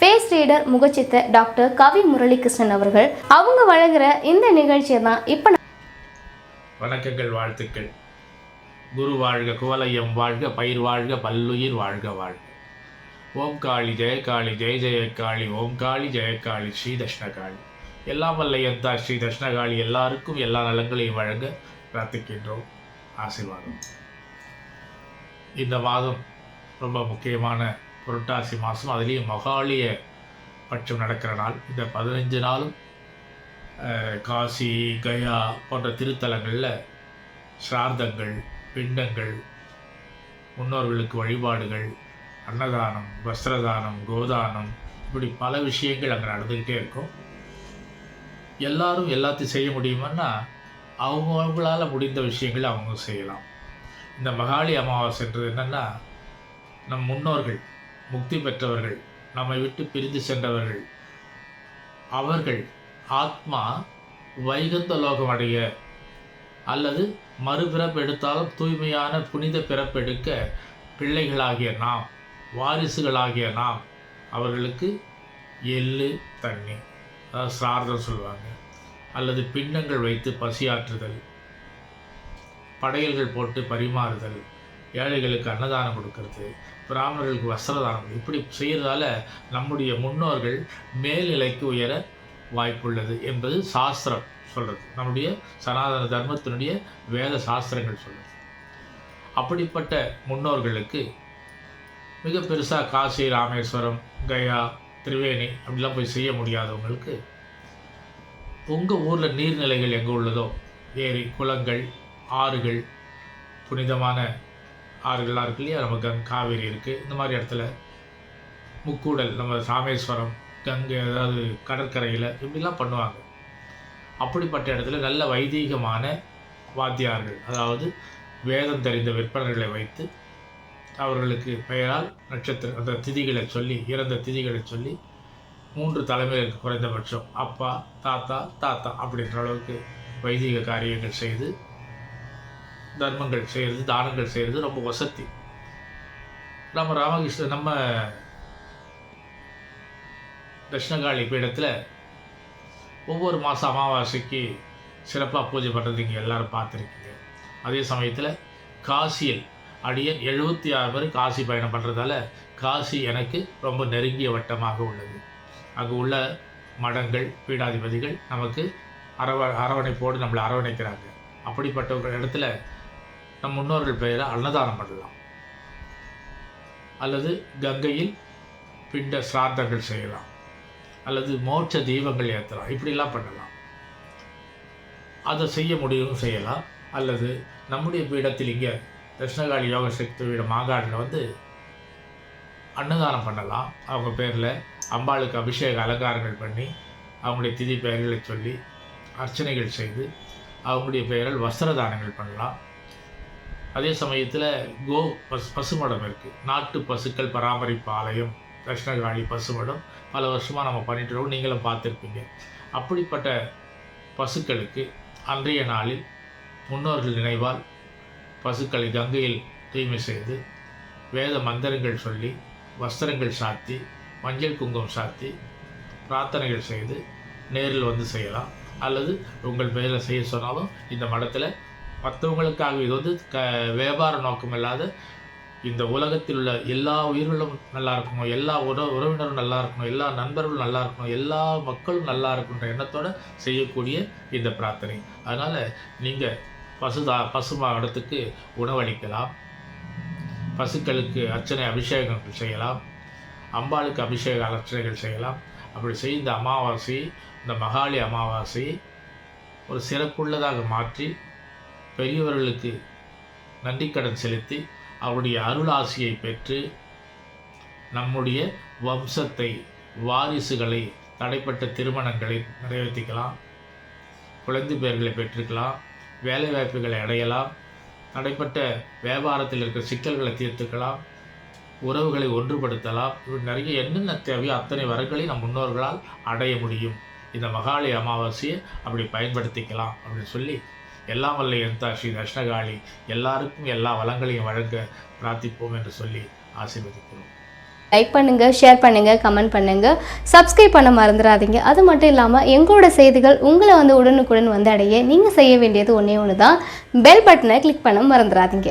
Face reader முகச்சித்த doctor Kavi Muralikrishnan அவர்கள் அவங்க வழங்குற இந்த நிகழ்ச்சியை தான் இப்போ வணக்கங்கள் வாழ்த்துக்கள். குரு வாழ்க குவலயம் வாழ்க பயிர் வாழ்க பல்லுயிர் வாழ்க வாழ்க. ஓம் காளி ஜெயகாளி ஜெய ஜெயகாளி ஓம் காளி ஜெயகாளி ஸ்ரீ தஷ்ணகாளி எல்லாம் வல்ல எந்தா ஸ்ரீ தஷ்ணகாளி எல்லாருக்கும் எல்லா நலங்களையும் வழங்க பிரார்த்திக்கின்றோம். ஆசீர்வாதம். இந்த மாதம் ரொம்ப முக்கியமான புரட்டாசி மாதம் அதுலேயும் மகாலிய பட்சம் நடக்கிற நாள். இந்த பதினஞ்சு நாளும் காசி கயா போன்ற திருத்தலங்களில் சிரார்த்தங்கள் பிண்டங்கள் முன்னோர்களுக்கு வழிபாடுகள் அன்னதானம் வஸ்திரதானம் கோதானம் இப்படி பல விஷயங்கள் அங்கே நடந்துக்கிட்டே இருக்கும். எல்லாரும் எல்லாத்தையும் செய்ய முடியுமான்னா அவங்க அவங்களால முடிந்த விஷயங்களை அவங்க செய்யலாம். இந்த மகாளி அமாவாசைன்றது என்னென்னா நம் முன்னோர்கள் முக்தி பெற்றவர்கள் நம்மை விட்டு பிரிந்து சென்றவர்கள். அவர்கள் ஆத்மா வைகுந்த லோகம் அடைய அல்லது மறுபிறப்பு எடுத்தாலும் தூய்மையான புனித பிறப்பெடுக்க பிள்ளைகளாகிய நாம் வாரிசுகளாகிய நாம் அவர்களுக்கு எள்ளு தண்ணி அதாவது சிரார்த்தம் சொல்லுவாங்க. அல்லது பின்னங்கள் வைத்து பசியாற்றுதல் படையல்கள் போட்டு பரிமாறுதல் ஏழைகளுக்கு அன்னதானம் கொடுக்கறது பிராமணர்களுக்கு வஸ்திரதானம் இப்படி செய்கிறதால நம்முடைய முன்னோர்கள் மேல்நிலைக்கு உயர வாய்ப்புள்ளது என்பது சாஸ்திரம் சொல்கிறது நம்முடைய சனாதன தர்மத்தினுடைய வேத சாஸ்திரங்கள் சொல்கிறது அப்படிப்பட்ட முன்னோர்களுக்கு மிக பெருசாக காசி ராமேஸ்வரம் கயா திரிவேணி அப்படிலாம் போய் செய்ய முடியாதவங்களுக்கு உங்கள் ஊரில் நீர்நிலைகள் எங்கே உள்ளதோ? ஏரி குளங்கள் ஆறுகள் புனிதமான ஆறுகள்லாம் இருக்கு இல்லையா? நம்ம கங் காவேரி இருக்குது இந்த மாதிரி இடத்துல முக்கூடல் நம்ம ராமேஸ்வரம் கங்கை அதாவது கடற்கரையில் இப்படிலாம் பண்ணுவாங்க. அப்படிப்பட்ட இடத்துல நல்ல வைதீகமான வாத்தியார்கள் அதாவது வேதம் தெரிந்த விற்பனர்களை வைத்து அவர்களுக்கு பெயரால் நட்சத்திர அந்த திதிகளை சொல்லி இறந்த திதிகளை சொல்லி மூன்று தலைமைகளுக்கு குறைந்தபட்சம் அப்பா தாத்தா தாத்தா அப்படின்ற அளவுக்கு வைதிக காரியங்கள் செய்து தர்மங்கள் செய்கிறது தானங்கள் செய்கிறது ரொம்ப வசதி. நம்ம ராமகிருஷ்ணன் நம்ம தட்சிணகாளி பீடத்தில் ஒவ்வொரு மாதம் அமாவாசைக்கு சிறப்பாக பூஜை பண்ணுறது இங்கே எல்லாரும் பார்த்துருக்கீங்க. அதே சமயத்தில் காசியில் அடியன் எழுபத்தி ஆறு பேர் காசி பயணம் பண்ணுறதால காசி எனக்கு ரொம்ப நெருங்கிய வட்டமாக உள்ளது. அங்கு உள்ள மடங்கள் பீடாதிபதிகள் நமக்கு அரவ அரவணைப்போடு நம்மளை அரவணைக்கிறாங்க. அப்படிப்பட்ட ஒரு இடத்துல நம் முன்னோர்கள் பெயரை அன்னதானம் பண்ணலாம். அல்லது கங்கையில் பிண்ட சிரார்த்தங்கள் செய்யலாம். அல்லது மோட்ச தீபங்கள் ஏற்றலாம். இப்படிலாம் பண்ணலாம். அதை செய்ய முடியும் செய்யலாம். அல்லது நம்முடைய பீடத்தில் இங்கே கிருஷ்ணகாளி யோக சக்தி பீட மாகாடில் வந்து அன்னதானம் பண்ணலாம். அவங்க பேரில் அம்பாளுக்கு அபிஷேக அலங்காரங்கள் பண்ணி அவங்களுடைய திதி பெயர்களை சொல்லி அர்ச்சனைகள் செய்து அவங்களுடைய பெயரில் வஸ்திரதானங்கள் பண்ணலாம். அதே சமயத்தில் கோ பசு பசுமடம் இருக்குது நாட்டு பசுக்கள் பராமரிப்பு ஆலயம் கிருஷ்ணகாளி பசுமடம் பல வருஷமாக நம்ம பண்ணிட்டு இருக்கோம். நீங்களும் பார்த்துருப்பீங்க. அப்படிப்பட்ட பசுக்களுக்கு அன்றைய நாளில் முன்னோர்கள் நினைவால் பசுக்களை கங்கையில் தூய்மை செய்து வேத மந்திரங்கள் சொல்லி வஸ்திரங்கள் சாத்தி மஞ்சள் குங்குமம் சாத்தி பிரார்த்தனைகள் செய்து நேரில் வந்து செய்யலாம். அல்லது உங்கள் மேலே செய்ய சொன்னாலும் இந்த மடத்தில் மற்றவங்களுக்காக இது வந்து க வியாபார நோக்கம் இல்லாத இந்த உலகத்தில் உள்ள எல்லா உயிர்களும் நல்லா இருக்கணும் எல்லா உற உறவினரும் நல்லா இருக்கணும் எல்லா நண்பர்களும் நல்லா இருக்கணும் எல்லா மக்களும் நல்லா இருக்குன்ற எண்ணத்தோடு செய்யக்கூடிய இந்த பிரார்த்தனை. அதனால் நீங்கள் பசுதா பசுமா இடத்துக்கு உணவளிக்கலாம். பசுக்களுக்கு அர்ச்சனை அபிஷேகங்கள் செய்யலாம். அம்பாளுக்கு அபிஷேக அர்ச்சனைகள் செய்யலாம். அப்படி செய்த அமாவாசை இந்த மகாளி அமாவாசை ஒரு சிறப்புள்ளதாக மாற்றி பெரியவர்களுக்கு நன்றிக்கடன் செலுத்தி அவருடைய அருளாசியை பெற்று நம்முடைய வம்சத்தை வாரிசுகளை தடைப்பட்ட திருமணங்களை நிறைவேற்றிக்கலாம். குழந்தை பேர்களை பெற்றுக்கலாம் வேலை வாய்ப்புகளை அடையலாம். தடைப்பட்ட வியாபாரத்தில் இருக்கிற சிக்கல்களை தீர்த்துக்கலாம். உறவுகளை ஒன்றுபடுத்தலாம். இப்படி நிறைய என்னென்ன தேவையோ அத்தனை வரங்களையும் நம் முன்னோர்களால் அடைய முடியும். இந்த மகாளி அமாவாசையை அப்படி பயன்படுத்திக்கலாம் அப்படின்னு சொல்லி எல்லாம் வல்ல எந்தா ஸ்ரீ தஷ்ணகாளி எல்லாருக்கும் எல்லா வளங்களையும் வழங்க பிரார்த்திப்போம் என்று சொல்லி ஆசீர்வதிக்கிறோம். லைக் பண்ணுங்க ஷேர் பண்ணுங்க கமெண்ட் பண்ணுங்க. சப்ஸ்கிரைப் பண்ண மறந்துடாதீங்க. அது மட்டும் இல்லாமல் எங்களோட செய்திகள் உங்களை வந்து உடனுக்குடன் வந்து அடைய நீங்கள் செய்ய வேண்டியது ஒன்றே ஒன்று தான் பெல் பட்டனை கிளிக் பண்ண மறந்துடாதீங்க.